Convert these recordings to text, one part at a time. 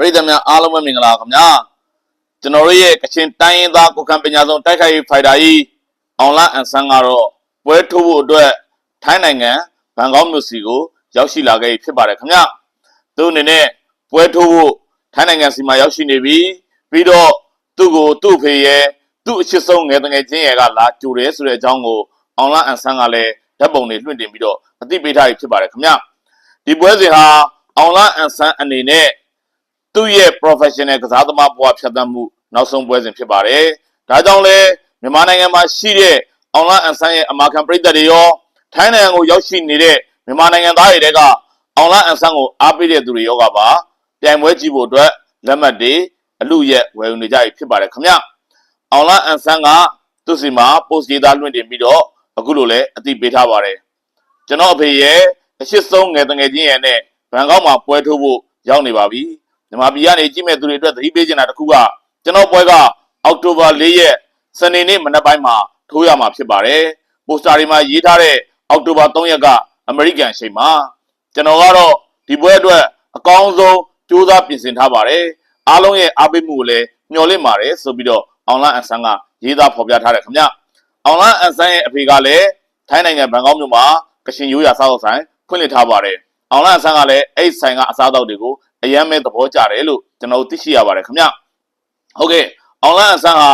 ပရိသတ်များအားလုံးပဲမင်္ဂလာခင်ဗျာကျွန်တော်တို့ရဲ့ကချင်တိုင်းရင်းသားကိုကံပညာဆုံးတိုက်ခိုက်ရေးဖိုက်တာကြီးအောင်လာအန်ဆန်းကတော့ပွဲထိုးဖို့အတွက်ထိုင်းနိုင်ငံဘန်ကောက်မြို့စီကိုရောက်ရှိလာခဲ့ပြီဖြစ်ပါတယ်ခင်ဗျာသူအနေနဲ့ပွဲထိုးဖို့ထိုင်းနိုင်ငံစီမှာရောက်ရှိနေပြီပြီးတော့သူ့ကိုသူ့အဖေရဲ့သူ့အချစ်ဆုံးငယ်တငယ်ချင်းရဲ့ကလာကြိုတယ်ဆိုတဲ့အကြောင်းကိုအောင်လာအန်ဆန်းကလည်းဓာတ်ပုံတွေလွှင့်တင်ပြီးတော့အသိပေးထားပြီဖြစ်ပါတယ်ခင်ဗျာဒီပွဲစဉ်ဟာအောင်လာအန်ဆန်းအနေနဲ့ သူ့ရဲ့ professional ကစားသမားဘဝဖြတ်သန်းမှုနောက်ဆုံးပွဲစဉ်ဖြစ်ပါတယ်။ဒါကြောင့်လဲမြန်မာနိုင်ငံမှာရှိတဲ့ online အန်ဆန်းရဲ့အမာခံပရိသတ်တွေရောထိုင်းနိုင်ငံကိုရောက်ရှိနေတဲ့မြန်မာနိုင်ငံသားတွေတဲက online အန်ဆန်းကိုအားပေးတဲ့သူတွေရောကပါပြိုင်ပွဲကြည့်ဖို့အတွက်လက်မှတ်တွေအလူရက်ဝယ်ယူနေကြပြီဖြစ်ပါတယ်ခင်ဗျ။ online အန်ဆန်းကသူ့စီမှာ post ရေးသားလွှင့်တင်ပြီးတော့အခုလိုလဲအသိပေးထားပါတယ်။ကျွန်တော်အဖေရဲ့အရှိဆုံးငယ်တငယ်ချင်းရဲ့နဲ့ဘန်ကောက်မှာပွဲထိုးဖို့ရောက်နေပါပြီ မြန်မာပြည်ကနေကြည့်မဲ့သူတွေအတွက်သတိပေးချင်တာတစ်ခုကကျွန်တော်ပွဲကအောက်တိုဘာ၄ရက်စနေနေ့မနက်ပိုင်းမှာထိုးရမှာဖြစ်ပါတယ်ပိုစတာတွေမှာရေးထားတဲ့အောက်တိုဘာ3ရက်ကအမေရိကန်အချိန်မှာကျွန်တော်ကတော့ဒီပွဲအတွက်အကောင်းဆုံးစူးစမ်းပြင်ဆင်ထားပါတယ်အားလုံးရဲ့အားပေးမှုကိုလည်းမျှော်လင့်ပါတယ်ဆိုပြီးတော့အွန်လိုင်းအဆန်းကရေးသားဖော်ပြထားတယ်ခင်ဗျအွန်လိုင်းအဆန်းရဲ့အဖေကလည်းထိုင်းနိုင်ငံဘန်ကောက်မြို့မှာကရှင်ရိုးရာစားသောက်ဆိုင်ဖွင့်လှစ်ထားပါတယ် အွန်လိုင်းအဆန်းကလည်းအဲ့ဒီဆိုင်ကအစားအသောက်တွေကိုအယမ်းမဲ့သဘောကျတယ်လို့ကျွန်တော်တို့သိရှိရပါတယ်ခင်ဗျဟုတ်ကဲ့အွန်လိုင်းအဆန်းဟာ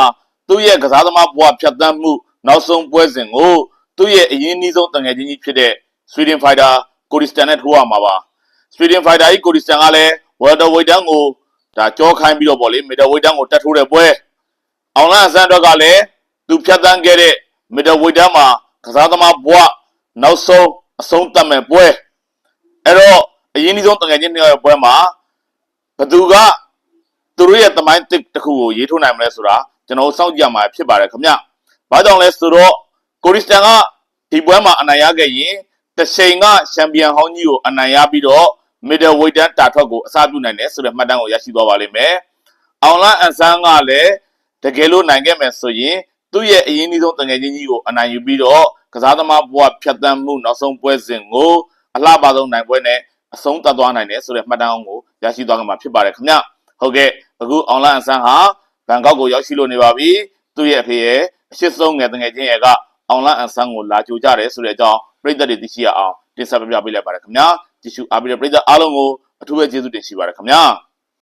သူ့ရဲ့ကစားသမားဘဝဖြတ်သန်းမှုနောက်ဆုံးပွဲစဉ်ကိုသူ့ရဲ့အရင်းနှီးဆုံးတငယ်ချင်းကြီးဖြစ်တဲ့ Sweden Fighter ကိုရီစတန်နဲ့ထိုးရမှာပါ Sweden Fighter ကြီးကိုရီစတန်ကလည်း Welter Weight တန်းကိုဒါကြောခိုင်းပြီးတော့ဗောလေ Middle Weight တန်းကိုတက်ထိုးတဲ့ပွဲအွန်လိုင်းအဆန်းအတွက်ကလည်းသူဖြတ်သန်းခဲ့တဲ့ Middle Weight တန်းမှာကစားသမားဘဝနောက်ဆုံးအဆုံးသတ်မဲ့ပွဲ အဲ့တော့အရင်းနှီးဆုံးတငယ်ချင်းနှစ်ယောက်ရဲ့ပွဲမှာဘသူကသူတို့ရဲ့သမိုင်းတစ်တစ်ခုကိုရေးထိုးနိုင်မလဲဆိုတာကျွန်တော်တို့စောင့်ကြည့်ရမှာဖြစ်ပါတယ်ခင်ဗျ။ဘာကြောင့်လဲဆိုတော့ကိုရီစတန်ကဒီပွဲမှာအနိုင်ရခဲ့ရင်တစ်ချိန်ကချန်ပီယံဟောင်းကြီးကိုအနိုင်ရပြီးတော့ middle weight တတာထွက်ကိုအစားပြုနိုင်တယ်ဆိုတဲ့မှတ်တမ်းကိုရရှိသွားပါလိမ့်မယ်။အောင်လာအန်ဆန်းကလည်းတကယ်လို့နိုင်ခဲ့မယ်ဆိုရင်သူ့ရဲ့အရင်အနည်းဆုံးတငယ်ချင်းကြီးကိုအနိုင်ယူပြီးတော့ကစားသမားဘဝဖြတ်သန်းမှုနောက်ဆုံးပွဲစဉ်ကို အလှပဆုံးနိုင်ပွဲနဲ့အဆုံးသတ်သွားနိုင်တယ်ဆိုတဲ့မှတ်တမ်းကိုရရှိသွားကြမှာဖြစ်ပါတယ်ခင်ဗျဟုတ်ကဲ့အခုအွန်လိုင်းအဆန်းဟာဘန်ကောက်ကိုရောက်ရှိလို့နေပါပြီသူ့ရဲ့အဖေရဲ့အရှိဆုံးငယ်တငယ်ချင်းရဲ့ကအွန်လိုင်းအဆန်းကိုလာကြိုကြတယ်ဆိုတဲ့အကြောင်းပြည်သက်တွေသိရှိရအောင်တင်ဆက်ပြပြပေးလိုက်ပါတယ်ခင်ဗျာကြည့်ရှုအားပေးတဲ့ပြည်သက်အားလုံးကိုအထူးပဲကျေးဇူးတင်ရှိပါတယ်ခင်ဗျာ